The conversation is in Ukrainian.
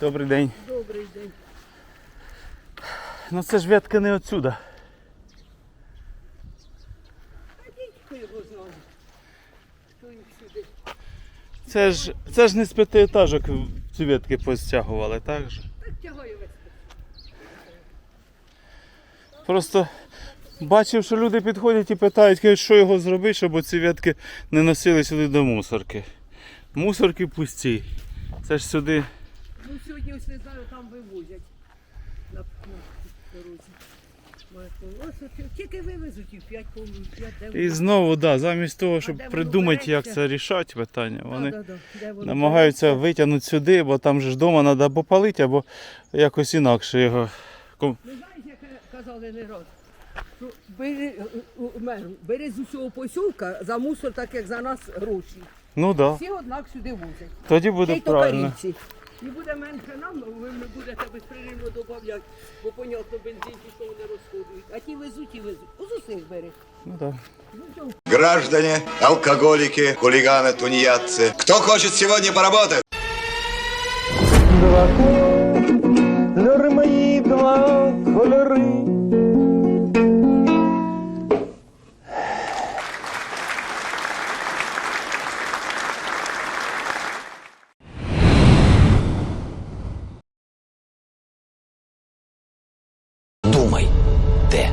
Добрий день. Добрий день. Ну це ж ветка не отсюда. Це ж, це ж не з п'ятиэтажок ці ветки постягували, так же? Просто бачив, що люди підходять і питають, кажуть, що його зробити, щоб ці ветки не носили сюди до мусорки. Мусорки пусті. Це ж сюди. Ну сьогодні ось не знаю, там вивозять. На, дорозі. Тільки вивезуть і в 5 по 5 де І знову, да, замість того, щоб де воно придумати, як береться? це рішати питання, вони Да, да, да. Де воно намагаються витягнути сюди, бо там же ж вдома треба або палити, або якось інакше його. Ком- Ну знаєш, як казали не раз. що Бери, бери з усього посілка за мусор, так як за нас гроші. Ну так, Всі однак сюди возять. тоді Ще буде то правильно. корінці. І буде менше нам, ви не будете безперервно додавати, бо понятно, бензин ті, що вони розходують. А ті везуть і везуть. З усіх бери. Ну, да. Ну, чого? Граждане, алкоголики, хулиганы, тунеядцы. Кто хочет сегодня поработать? Два кольори мої, два кольори,